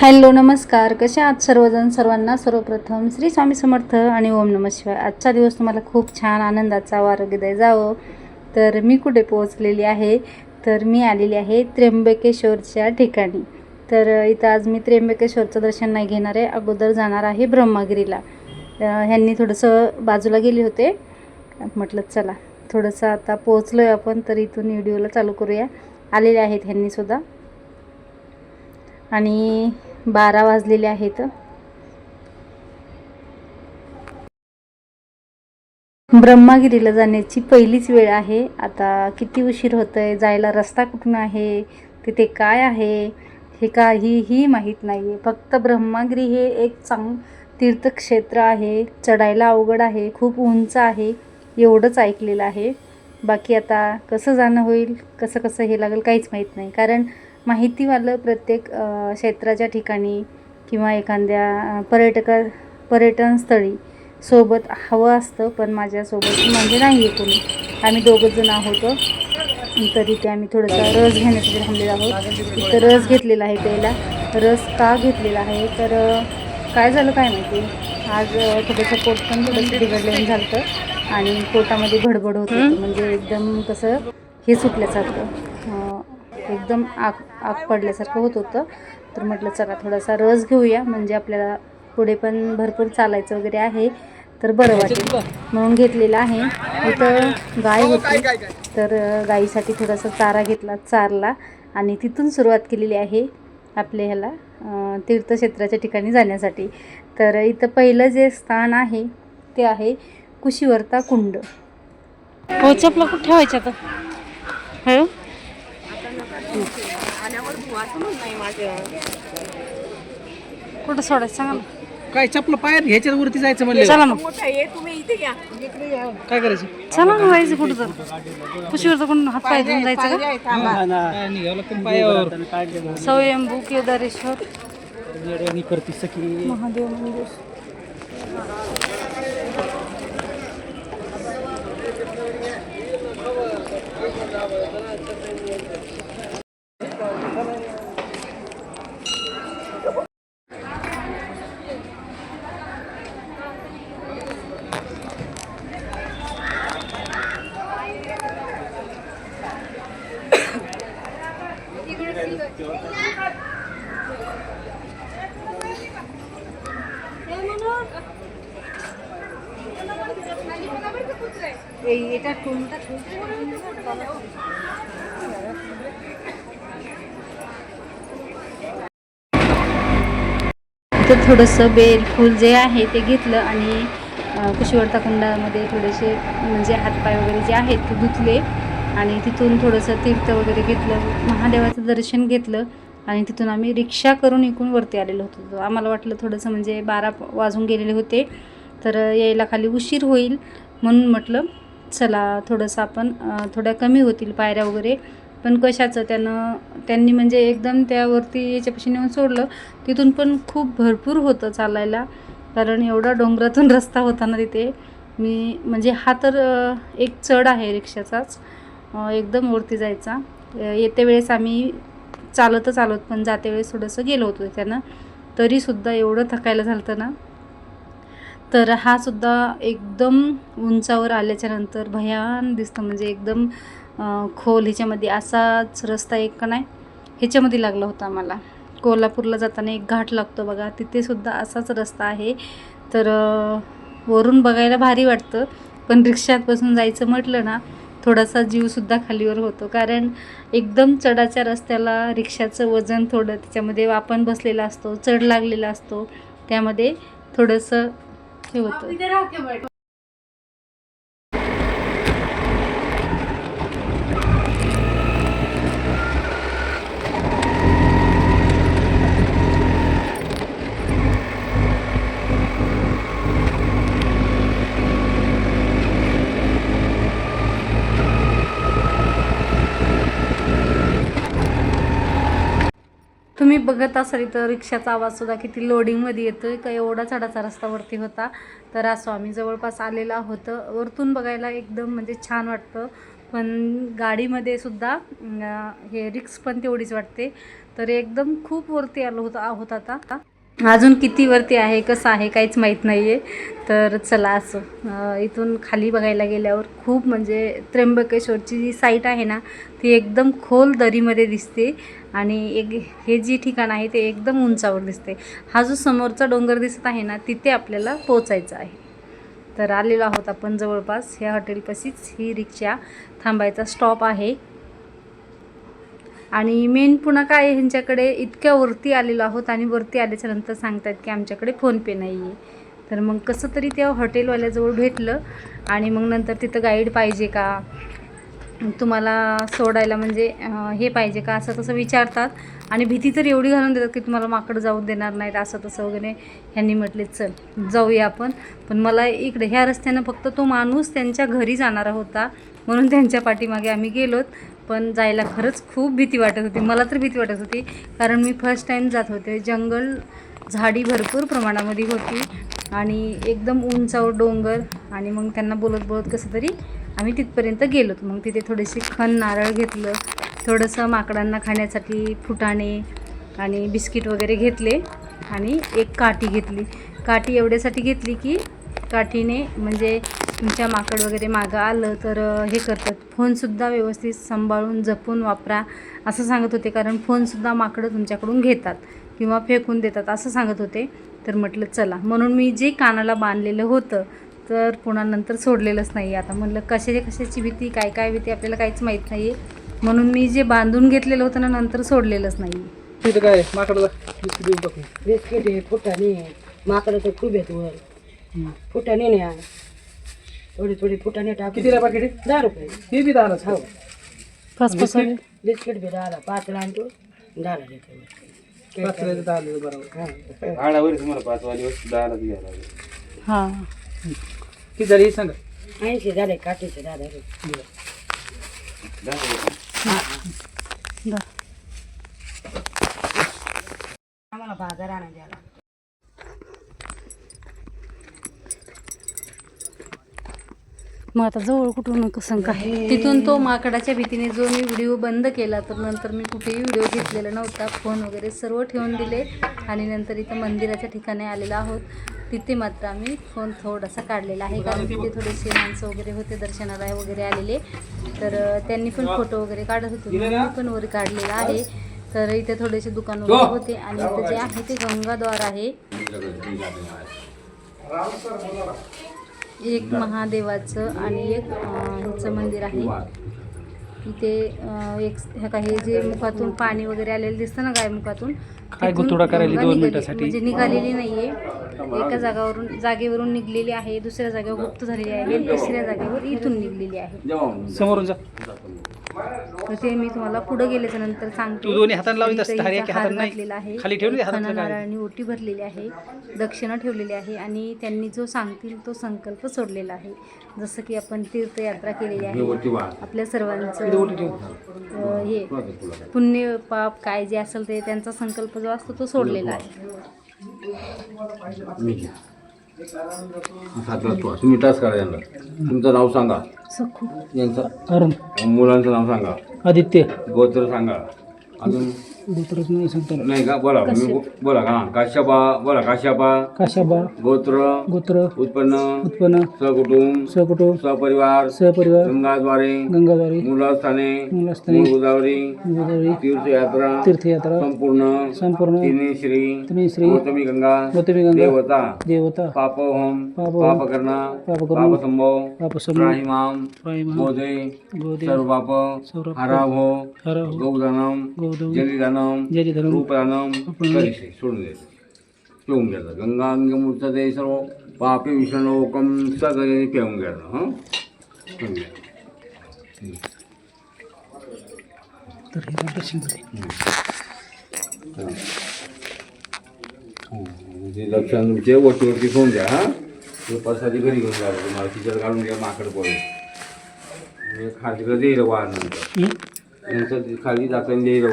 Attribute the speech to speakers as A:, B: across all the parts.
A: Hello नमस्कार. कसे आहात सर्वजण? सर्वांना सर्वप्रथम श्री स्वामी समर्थ आणि ओम नम शिवाय. आजचा दिवस तुम्हाला खूप छान आनंदाचा आरोग्यदाय जावं. तर मी कुठे पोहोचलेली आहे? तर मी आलेली आहे त्र्यंबकेश्वरच्या ठिकाणी. तर इथं आज मी त्र्यंबकेश्वरचं दर्शन नाही घेणार आहे. अगोदर जाणार आहे ब्रह्मगिरीला. ह्यांनी थोडंसं बाजूला गेले होते. म्हटलं चला. थोडंसं आता पोहोचलो आहे आपण तर इथून व्हिडिओला चालू करूया. आलेले आहेत ह्यांनीसुद्धा आणि बारा वाजलेले आहेत. ब्रह्मागिरीला जाण्याची पहिलीच वेळ आहे. आता किती उशीर होतं आहे जायला रस्ता कुठून आहे? तिथे काय आहे? हे काहीही माहीत नाही आहे फक्त ब्रह्मागिरी हे एक चांग तीर्थक्षेत्र आहे. चढायला अवघड आहे. खूप उंच आहे. एवढंच ऐकलेलं आहे. बाकी आता कसं जाणं होईल? कसं कसं हे लागेल काहीच माहीत नाही. कारण माहितीवालं प्रत्येक क्षेत्राच्या ठिकाणी किंवा एखाद्या पर्यटका पर्यटन स्थळी सोबत हवं असतं पण माझ्यासोबत म्हणजे नाही आहे कोणी. आम्ही दोघंच जण आहोत. तरी ते आम्ही थोडासा रस घेण्यासाठी थांबलेलो आहोत. इथं रस घेतलेला आहे प्यायला. रस का घेतलेला आहे? तर काय झालं काय माहिती? आज थोडंसं पोट पण थोडंसं बिघडलेलं झालं होतं आणि पोटामध्ये भडबड होत म्हणजे एकदम कसं हे सुटल्यासारखं. एकदम आग आग पडल्यासारखं होत होतं. तर म्हटलं चला थोडासा रस घेऊया. म्हणजे आपल्याला पुढे पण भरपूर चालायचं वगैरे आहे. तर बरं वाटेल. म्हणून घेतलेलं आहे. इथं गाय होती. तर अ, गाईसाठी थोडासा चारा घेतला चारला. आणि तिथून सुरुवात केलेली आहे आपल्या ह्याला तीर्थक्षेत्राच्या ठिकाणी जाण्यासाठी. तर इथं पहिलं जे स्थान आहे ते आहे कुशीवर्ता कुंड. हो चपला कुठं ठेवायच्या आता? हो कुठं सोडायचं? सांगा ना.
B: काय चपल पायात घ्यायच्या वरती जायचं म्हणलं?
A: चला मग
B: काय करायचं?
A: चला ना व्हायचं कुठं तर. कुशीवरचं कुठं हात पाय धुवून जायचं का?
B: काय निघावं लागतं पायावर.
A: स्वयंभू केदारेश्वर.
B: येड्यावानी करते सखी.
A: महादेव मंदिर. तर थोडंसं बेल फूल जे आहे ते घेतलं आणि कुशीवर्ता कुंडामध्ये थोडेसे म्हणजे हातपाय वगैरे जे आहेत ते धुतले आणि तिथून थोडंसं तीर्थ वगैरे घेतलं महादेवाचं दर्शन घेतलं आणि तिथून आम्ही रिक्षा करून इकून वरती आलेलो होतो. आम्हाला वाटलं थोडंसं म्हणजे बारा वाजून गेलेले होते तर यायला खाली उशीर होईल म्हणून म्हटलं चला थोडंसं आपण थोड्या कमी होतील पायऱ्या वगैरे. पण कशाचं? त्यानं त्यांनी म्हणजे एकदम त्यावरती याच्यापाशी नेऊन सोडलं. तिथून पण खूप भरपूर होतं चालायला. कारण एवढा डोंगरातून रस्ता होता ना तिथे. मी म्हणजे हा तर एक चढ आहे रिक्षाचाच. एकदम वरती जायचा. येते येत्या वेळेस आम्ही चालतच आलोत पण जाते वेळेस थोडंसं गेलो होतो त्यानं. तरीसुद्धा एवढं थकायला झालं ना. तर हा सुद्धा एकदम उंचावर आल्याच्यानंतर भयान दिसतं. म्हणजे एकदम खोल ह्याच्यामध्ये असाच रस्ता एक का नाही ह्याच्यामध्ये लागला होता आम्हाला. कोल्हापूरला जाताना एक घाट लागतो बघा तिथेसुद्धा असाच रस्ता आहे. तर वरून बघायला भारी वाटतं पण रिक्षात बसून जायचं म्हटलं ना थोडासा जीवसुद्धा खालीवर होतो. कारण एकदम चढाच्या रस्त्याला रिक्षाचं वजन थोडं त्याच्यामध्ये आपण बसलेला असतो चढ लागलेला असतो त्यामध्ये थोडंसं हे होतं तुम्ही बघत असाल तर रिक्षाचा आवाजसुद्धा किती लोडिंगमध्ये येतो आहे का एवढा चढाचा रस्ता वरती होता. तर असं आम्ही जवळपास आलेलं होतं. वरतून बघायला एकदम म्हणजे छान वाटतं. पण गाडीमध्ये सुद्धा हे रिक्स पण तेवढीच वाटते. तर एकदम खूप वरती आलो होतो आहोत आता. अजून किती वरती आहे कसं आहे काहीच माहीत नाही आहे तर चला असं इथून खाली बघायला गेल्यावर खूप म्हणजे त्र्यंबकेश्वरची जी साईट आहे ना ती एकदम खोल दरीमध्ये दिसते. आणि एक हे जी ठिकाण आहे ते एकदम उंचावर दिसते. हा जो समोरचा डोंगर दिसत आहे ना तिथे आपल्याला पोचायचं आहे. तर आलेलो आहोत आपण जवळपास ह्या हॉटेलपाशीच ही रिक्षा थांबायचा स्टॉप आहे. आणि मेन पुन्हा काय ह्यांच्याकडे इतक्या वरती आलेलो आहोत आणि वरती आल्याच्यानंतर सांगतात की आमच्याकडे फोनपे नाही आहे तर मग कसं तरी त्या हॉटेलवाल्याजवळ भेटलं आणि मग नंतर तिथं गाईड पाहिजे का? तुम्हाला सोडायला म्हणजे हे पाहिजे का? असं तसं विचारतात. आणि भीती तर एवढी घालून देतात की तुम्हाला माकडं जाऊ देणार नाहीत असं तसं वगैरे. ह्यांनी म्हटले चल जाऊया आपण. पण मला इकडे ह्या रस्त्यानं फक्त तो माणूस त्यांच्या घरी जाणारा होता. म्हणून त्यांच्या पाठीमागे आम्ही गेलोत. पण जायला खरंच खूप भीती वाटत होती. मला तर भीती वाटत होती. कारण मी फर्स्ट टाईम जात होते. जंगल झाडी भरपूर प्रमाणामध्ये होती आणि एकदम उंचावर डोंगर आणि मग त्यांना बोलत बोलत कसं तरी आम्ही तिथपर्यंत गेलोत मग तिथे थोडेसे खण नारळ घेतलं. थोडंसं माकडांना खाण्यासाठी फुटाणे आणि बिस्किट वगैरे घेतले आणि एक काठी घेतली. काठी एवढ्यासाठी घेतली की काठीने म्हणजे तुमच्या माकड वगैरे मागं आलं तर हे करतात. फोनसुद्धा व्यवस्थित सांभाळून जपून वापरा असं सांगत होते. कारण फोनसुद्धा माकडं तुमच्याकडून घेतात किंवा फेकून देतात असं सांगत होते. तर म्हटलं चला. म्हणून मी जे कानाला बांधलेलं होतं तर पुन्हा नंतर सोडलेलंच नाही आता म्हटलं कशाची कशाची भीती? काय काय भीती? आपल्याला काहीच माहीत नाही आहे म्हणून मी जे बांधून घेतलेलं होतं ना नंतर सोडलेलंच नाही
B: तिथं काय माकडला बिस्किट
C: आहे फुटाणे माकडं तर खूप आहेत वर फुटाणे नाही थोडी थोडी फुटाणे टाकू
B: कितीला पाकिट आहे?
C: दहा रुपये.
B: हे बी दहा
C: हो.
A: पाच पाच.
C: बिस्किट बी दहाला. पाचला आणतो. दहाला देतो.
B: पाच किलोचं दहा बरोबर.
C: हा.
D: पाच वाजे दहाला घ्यायला लागले.
A: हां.
B: किती झाली हे सांगा?
C: ऐंशी झाले काठीचे दहा झाले.
A: दा.
C: आम्हाला बाजार आणा द्यायला.
A: मग आता जवळ कुठून कसं काय तिथून तो माकडाच्या भीतीने जो मी व्हिडिओ बंद केला तर नंतर मी कुठेही व्हिडिओ घेतलेला नव्हता. फोन वगैरे सर्व ठेवून दिले आणि नंतर इथं मंदिराच्या ठिकाणी आलेलो आहोत. तिथे मात्र आम्ही फोन थोडासा काढलेला आहे कारण तिथे थोडेसे माणसं वगैरे होते दर्शनाला वगैरे आलेले. तर त्यांनी पण फोटो वगैरे काढत होते. मी पण वर काढलेला आहे. तर इथे थोडेसे दुकान वगैरे होते आणि इथं जे आहे ते गंगाद्वार आहे. एक महादेवाचं आणि एक ह्याचं मंदिर आहे इथे एक ह्या काही जे मुखातून पाणी वगैरे आलेलं दिसतं ना गाय मुखातून
B: काय गुतुडा करायली दोन. मिनिटासाठी?
A: म्हणजे निघालेली नाहीये एका जागावरून जागेवरून निघलेली आहे दुसऱ्या जागेवर गुप्त झालेली आहे आणि तिसऱ्या जागेवर इथून निघलेली आहे
B: समोरून जा
A: तर ते मी तुम्हाला पुढे गेल्याच्यानंतर सांगते.
B: तू दोन्ही हाताने लावत
A: इथं
B: असते, हर
A: इथं
B: एका
A: हार
B: हाताने नाही.
A: घातलेला आहे.
B: खाली ठेवली हातातलं काय?
A: नारळाने ओटी भरलेली आहे दक्षिणा ठेवलेली आहे आणि त्यांनी जो सांगतील तो संकल्प सोडलेला आहे. जसं की आपण तीर्थयात्रा केलेली आहे. आपल्या सर्वांचं अं, हे पुण्य पाप काय जे असेल ते त्यांचा संकल्प जो असतो तो सोडलेला आहे.
D: सातला तो तुम्ही टास्क करा यांना. तुमचं नाव सांगा. यांचं?
B: अरुण.
D: मुलांचं नाव सांगा.
B: आदित्य.
D: गोत्र सांगा. अजून?
B: गोत्रच नाही सांगतो
D: नाही का बोला मी बो- बोला का काश्यपा बोला काश्यपा.
B: काशाबा
D: गोत्र.
B: गोत्र.
D: उत्पन्न.
B: उत्पन्न.
D: सकुटुंब
B: सहकुटुंब.
D: सपरिवार
B: सहपरिवार.
D: गंगाद्वारे.
B: गंगाधारी
D: मुलास्थाने.
B: मुलास्थानी.
D: मूळ गोदावरी.
B: गोदावरी
D: तीर्थयात्रा.
B: तीर्थयात्रा.
D: संपूर्ण.
B: संपूर्ण.
D: तिन्ही श्री
B: तिन्ही श्री
D: गौतमी गंगा.
B: गौतमी गंगा.
D: देवता.
B: देवता.
D: पापहोम.
B: पापहोम,
D: पापकर्णा.
B: पापकर्णा,
D: पापसंभव
B: पापसमूह
D: राहिमाम
B: प्रायमा
D: गोदे
B: गोदे
D: सर्व पाप
B: सर्व पाप,
D: हराभो.
B: हराहो
D: गौदानम
B: गौदम
D: जलिदानम.
B: जलिधरम
D: रूपदानम करिष्ये सोडून द्यायचं पिऊन घ्यायचं गंगा अंगमूर्त ते सर्व पापे विष्णोकम सगळे पिऊन घ्यायचं हं? पिऊन घ्या.
B: तर हे। पण दर्शन करू.
D: ते लक्षण तुमचे वरती ठेवून द्या हा? प्रसादी घरी घेऊन जा तुम्हाला खिचड काढून द्या माकड पडेल खाली देईल वाहन नंतर खाली जाताना देईल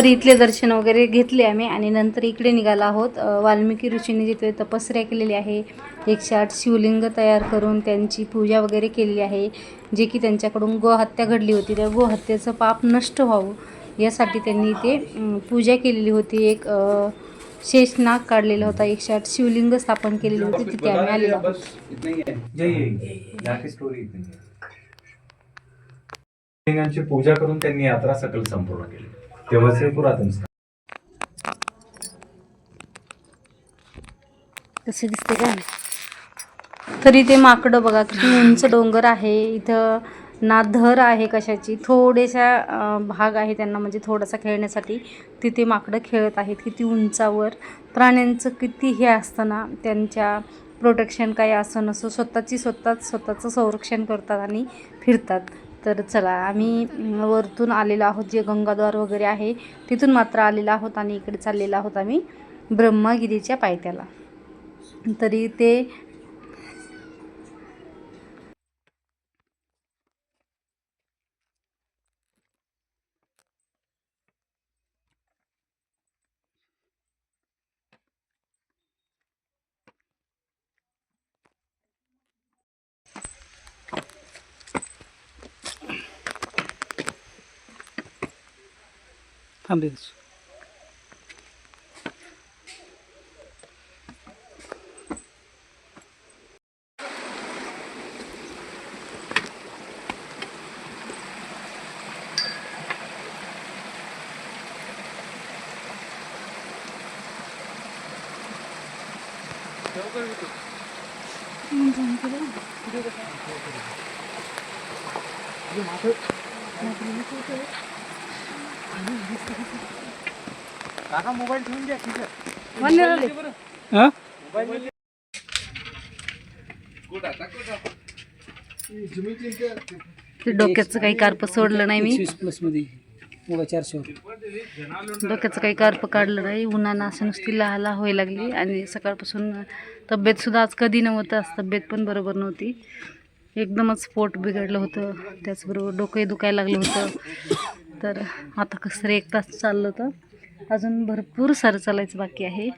A: तर इथले दर्शन वगैरे घेतले आम्ही आणि नंतर इकडे निघालो आहोत. वाल्मिकी ऋषींनी जिथे तपस्या केलेली आहे. एकशे आठ शिवलिंग तयार करून त्यांची पूजा वगैरे केलेली आहे. जे की त्यांच्याकडून गोहत्या घडली होती. त्या गोहत्येचं पाप नष्ट व्हावं यासाठी त्यांनी ते पूजा केलेली होती. एक अ, शेषनाग काढलेला होता. एकशे आठ शिवलिंग स्थापन केलेली होती. तिथे आम्ही आलेलो आहोत.
E: पूजा करून त्यांनी यात्रा सकल संपूर्ण केली. तेव्हाचे पुरातन स्थान.
A: कसे दिसते काय तरी ते माकडं बघा किती उंच डोंगर आहे. इथं ना धर आहे कशाची थोडेशा अं, भाग आहे त्यांना म्हणजे थोडासा खेळण्यासाठी. तिथे माकडं खेळत आहेत किती उंचावर. प्राण्यांचं किती हे असतं ना त्यांच्या प्रोटेक्शन काही असं नसं स्वतःची स्वतःच स्वतःचं संरक्षण करतात आणि फिरतात. तर चला आम्ही वरतून आलेलो आहोत जे गंगाद्वार वगैरे आहे तिथून मात्र आलेलो आहोत आणि इकडे चाललेलो आहोत आम्ही ब्रह्मगिरीच्या पायथ्याला. तरी ते 勘弁です。Thank you.
B: थांबे हां?
A: ते डोक्याचं काही कार्प सोडलं नाही मी.
B: प्लसमध्ये मोबाईल चारशे
A: डोक्याचं काही कार्प काढलं नाही. उन्हानं असं नुसती लहाला व्हायला लागली. आणि सकाळपासून तब्येतसुद्धा आज कधी नव्हतं आज तब्येत पण बरोबर नव्हती. एकदमच पोट बिघडलं होतं. त्याचबरोबर डोकंही दुखायला लागलं होतं. तर आता कसं तरी एक तास चाललं होतं. अजून भरपूर सारं चालायचं बाकी आहे.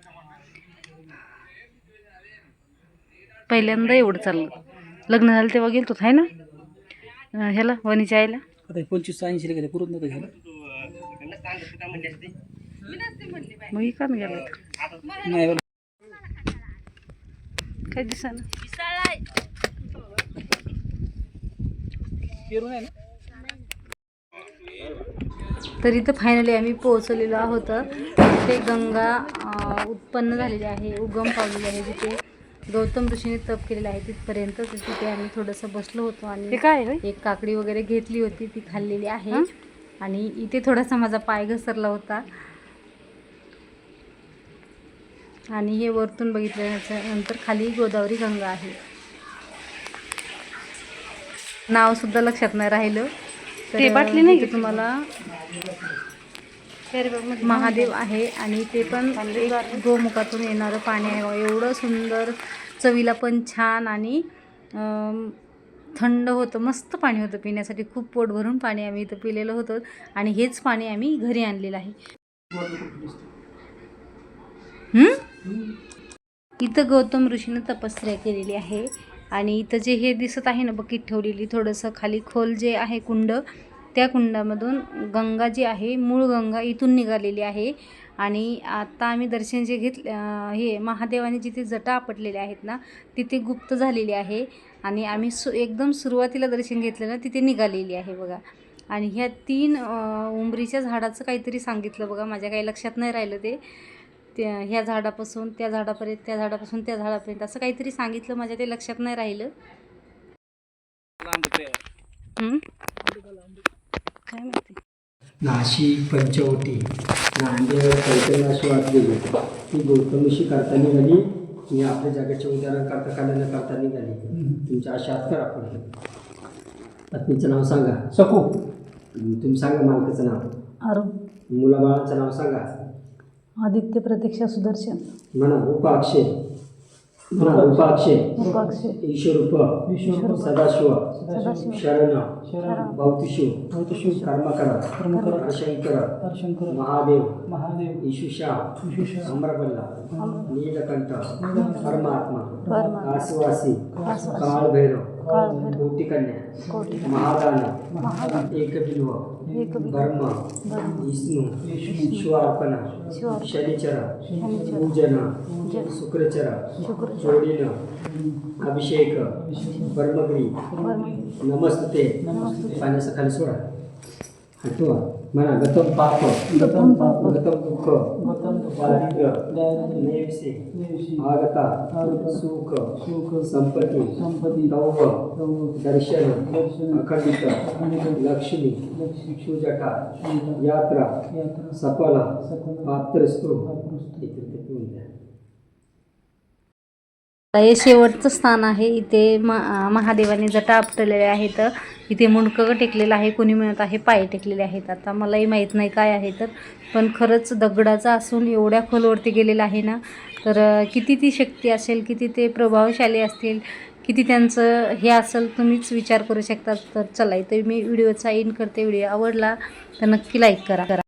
A: पहिल्यांदा एवढं चाललं. लग्न झालं तेव्हा गेलतो आहे ना? अं, ह्याला वणीच्या आईला?
B: आता पंचवीस ऐंशी गेले पुरत नव्हतं घ्यायला.
A: मग इकडं गेलं.
B: नाही.
A: काय दिसाना?
B: पेरू नाही ना?
A: तर इथं फायनली आम्ही पोहोचलेलो आहोत. ते गंगा उत्पन्न झालेली आहे उगम पावलेली आहे जिथे गौतम ऋषीने तप केलेलं आहे तिथपर्यंत. तिथे आम्ही थोडंसं बसलो होतो आणि काय एक काकडी वगैरे घेतली होती ती खाल्लेली आहे. आणि इथे थोडासा माझा पाय घसरला होता. आणि हे वरतून बघितल्याच्या नंतर खाली गोदावरी गंगा आहे. नाव सुद्धा लक्षात नाही राहिलं. ते बाटली नाही तुम्हाला? महादेव आहे आणि ते पण गोमुखातून येणारं पाणी आहे एवढं सुंदर चवीला पण छान आणि थंड होतं मस्त पाणी होतं पिण्यासाठी. खूप पोट भरून पाणी आम्ही इथं पिलेलं होतं आणि हेच पाणी आम्ही घरी आणलेलं आहे? इथं गौतम ऋषीनं तपस्या केलेली आहे. आणि इथं जे हे दिसत आहे ना बकीट ठेवलेली थोडंसं खाली खोल जे आहे कुंड त्या कुंडामधून गंगा जी आहे मूळ गंगा इथून निघालेली आहे. आणि आता आम्ही दर्शन जे घेतले हे महादेवाने जिथे जटा आपटलेल्या आहेत ना तिथे गुप्त झालेली आहे. आणि आम्ही सु एकदम सुरुवातीला दर्शन घेतलं ना तिथे निघालेली आहे बघा. आणि ह्या तीन उंबरीच्या झाडाचं काहीतरी सांगितलं बघा माझ्या काही लक्षात नाही राहिलं ते. त्या ह्या झाडापासून त्या झाडापर्यंत त्या झाडापासून त्या झाडापर्यंत असं काहीतरी सांगितलं माझ्या ते लक्षात नाही राहिलं. हं? काय माहिती?
F: नाशिक पंचवटी नांदेड पैठणाशी वाचलेली ती गौतमीशी करता निघाली मी आपल्या जगाच्या उदाहरण करता काढायला करता निघाली. तुमच्या अशा हात करा पुढे. पत्नीचं नाव सांगा.
B: सकू
F: तुम्ही सांगा मालकाचं नाव.
A: अरुण.
F: मुलाबाळाचं नाव सांगा.
A: आदित्य प्रतीक्षा सुदर्शन.
F: म्हणा उपाक्षय म्हणा रूपाक्षे
A: उपाक्षे.
F: ईश्वरूप.
A: ईश्वरूप,
F: सदाशिव.
A: सदाशिव.
F: शरण.
B: शरण.
F: भौतिषु
B: भौतशिव.
F: कर्मकर.
B: कर्मकर.
F: महादेव.
B: महादेव.
F: ईशुषा.
B: विशेष
F: अमरबल्ला नीलकंठ.
A: नीलकंठ,
F: परमात्मा. कासवासी, काळभैरव. कोटिकन्या
A: कोटी
F: महादान.
A: महादान,
F: एकबिल्व. ब्रह्म, विष्णू शिवार्पण, शनिचर पूजन शुक्रचर जोडीन अभिषेक नमस्ते
A: नमस्ते.
F: पाण्याचा खाली सोडा हटवा दुःख
B: गतम दुःख,
F: दारिद्र्य
B: दारिद्र्य,
F: नेविसे
B: नेविषी,
F: आगता
B: आगता,
F: सुख
B: सुख,
F: संपत्ती
B: संपत्ती,
F: दौव
B: दौव,
F: दर्शन
B: दर्शन,
F: अखंडित
B: अखंडित,
F: लक्ष्मी सुजटा, यात्रा
B: यात्रा,
F: सफल पात्रस्तु
B: पात्रस्तु.
A: हे शेवटचं स्थान आहे. इथे म महादेवाने जटा आपटलेल्या आहेत. इथे मुंडकं टेकलेलं आहे. कोणी म्हणत आहे पाय टेकलेले आहेत. आता मलाही माहीत नाही काय आहे तर. पण खरंच दगडाचा असून एवढ्या खोलवरती गेलेला आहे ना तर किती ती शक्ती असेल किती ते प्रभावशाली असतील किती त्यांचं हे असेल तुम्हीच विचार करू शकता. तर चला इथे मी व्हिडिओचा इन करते. व्हिडिओ आवडला तर नक्की लाईक करा करा.